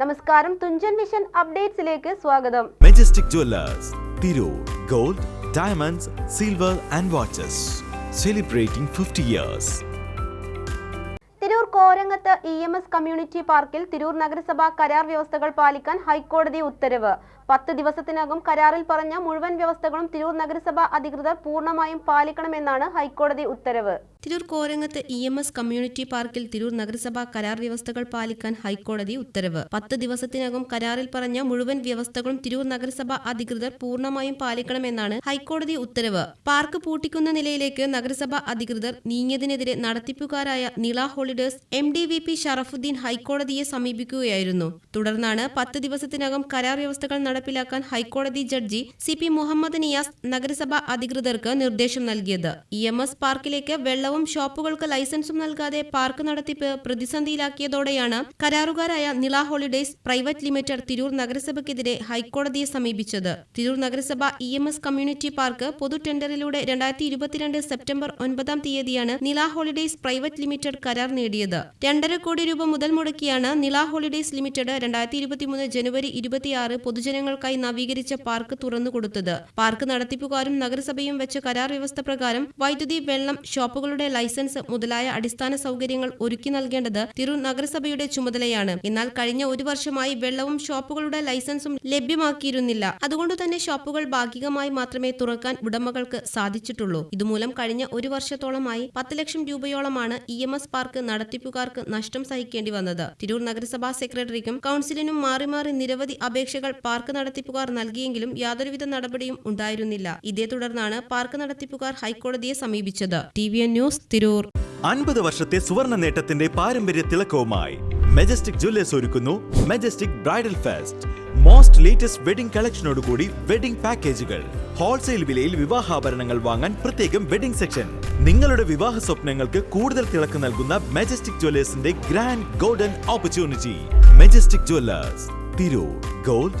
നമസ്കാരം. തുഞ്ചൻ മിഷൻ അപ്ഡേറ്റ്സിലേക്ക് സ്വാഗതം. Majestic jewellers Tirur gold diamonds silver and watches celebrating fifty years Tirur Korangath E M S community പാർക്കിൽ തിരൂർ നഗരസഭ കരാർ വ്യവസ്ഥകൾ പാലിക്കാൻ ഹൈക്കോടതി ഉത്തരവ്. പത്ത് ദിവസത്തിനകം കരാറിൽ പറഞ്ഞ മുഴുവൻ വ്യവസ്ഥകളും തിരൂർ നഗരസഭ അധികൃതർ പൂർണമായും പാലിക്കണമെന്നാണ് ഹൈക്കോടതി ഉത്തരവ്. Tirur Korangath E M S community പാർക്കിൽ തിരൂർ നഗരസഭ കരാർ വ്യവസ്ഥകൾ പാലിക്കാൻ ഹൈക്കോടതി ഉത്തരവ്. പത്ത് ദിവസത്തിനകം കരാറിൽ പറഞ്ഞ മുഴുവൻ വ്യവസ്ഥകളും തിരൂർ നഗരസഭ അധികൃതർ പൂർണമായും പാലിക്കണമെന്നാണ് ഹൈക്കോടതി ഉത്തരവ്. പാർക്ക് പൂട്ടിക്കുന്ന നിലയിലേക്ക് നഗരസഭ അധികൃതർ നീങ്ങിയതിനെതിരെ നടത്തിപ്പുകാരായ Nila holidays M D V P Sharafuddin ഹൈക്കോടതിയെ സമീപിക്കുകയായിരുന്നു. തുടർന്നാണ് പത്ത് ദിവസത്തിനകം കരാർ വ്യവസ്ഥകൾ നടപ്പിലാക്കാൻ ഹൈക്കോടതി judge C P Muhammad Niyas നഗരസഭാ അധികൃതർക്ക് നിർദ്ദേശം നൽകിയത്. ഇ എം എസ് പാർക്കിലേക്ക് വെള്ളവും ഷോപ്പുകൾക്ക് ലൈസൻസും നൽകാതെ പാർക്ക് നടത്തിപ്പ് പ്രതിസന്ധിയിലാക്കിയതോടെയാണ് കരാറുകാരായ Nila holidays private limited Tirur നഗരസഭയ്ക്കെതിരെ ഹൈക്കോടതിയെ സമീപിച്ചത്. തിരൂർ നഗരസഭ E M S community park പൊതു ടെൻഡറിലൂടെ രണ്ടായിരത്തി ഇരുപത്തിരണ്ട് സെപ്റ്റംബർ ഒൻപതാം തീയതിയാണ് നില ഹോളിഡേയ്സ് പ്രൈവറ്റ് ലിമിറ്റഡ് കരാർ നേടിയത്. രണ്ടര കോടി രൂപ മുതൽ മുടക്കിയാണ് നില ഹോളിഡേയ്സ് ലിമിറ്റഡ് രണ്ടായിരത്തി ഇരുപത്തിമൂന്ന് ജനുവരി ഇരുപത്തിയാറ് പൊതുജനങ്ങൾക്കായി നവീകരിച്ച പാർക്ക് തുറന്നുകൊടുത്തത് പാർക്ക് നടത്തിപ്പുകാരും നഗരസഭയും വെച്ച കരാർ വ്യവസ്ഥ പ്രകാരം വൈദ്യുതി വെള്ളം ഷോപ്പുകളുടെ ലൈസൻസ് മുതലായ അടിസ്ഥാന സൗകര്യങ്ങൾ ഒരുക്കി നൽകേണ്ടത് തിരൂർ നഗരസഭയുടെ ചുമതലയാണ്. എന്നാൽ കഴിഞ്ഞ ഒരു വർഷമായി വെള്ളവും ഷോപ്പുകളുടെ ലൈസൻസും ലഭ്യമാക്കിയിരുന്നില്ല. അതുകൊണ്ട് തന്നെ ഷോപ്പുകൾ ഭാഗികമായി മാത്രമേ തുറക്കാൻ ഉടമകൾക്ക് സാധിച്ചിട്ടുള്ളൂ. ഇതുമൂലം കഴിഞ്ഞ ഒരു വർഷത്തോളമായി പത്ത് ലക്ഷം രൂപയോളമാണ് ഇ എം എസ് പാർക്ക് നടത്തിപ്പുകാർക്ക് നഷ്ടം സഹിക്കേണ്ടി വന്നത്. തിരൂർ നഗരസഭാ സെക്രട്ടറിക്കും കൌൺസിലിനും മാറി മാറി നിരവധി അപേക്ഷകൾ പാർക്ക് നടത്തിപ്പുകാർ നൽകിയെങ്കിലും യാതൊരുവിധ നടപടിയും ഉണ്ടായിരുന്നില്ല. ഇതേ തുടർന്നാണ് പാർക്ക് നടത്തിപ്പുകാർ ഹൈക്കോടതിയെ സമീപിച്ചത്. T V N news Tirur. അൻപത് വർഷത്തെ സുവർണ നേട്ടത്തിന്റെ പാരമ്പര്യ തിളക്കവുമായി മെജസ്റ്റിക് ജ്വല്ലേഴ്സ് ഒരുക്കുന്നു majestic bridal fest most latest wedding കളക്ഷനോടുകൂടി wedding പാക്കേജുകൾ ഹോൾസെയിൽ വിലയിൽ വിവാഹാഭരണങ്ങൾ വാങ്ങാൻ പ്രത്യേകം വെഡിംഗ് സെക്ഷൻ നിങ്ങളുടെ വിവാഹ സ്വപ്നങ്ങൾക്ക് കൂടുതൽ തിളക്ക് നൽകുന്ന majestic ജ്വല്ലേഴ്സിന്റെ grand golden opportunity majestic jewellers Tirur. Gold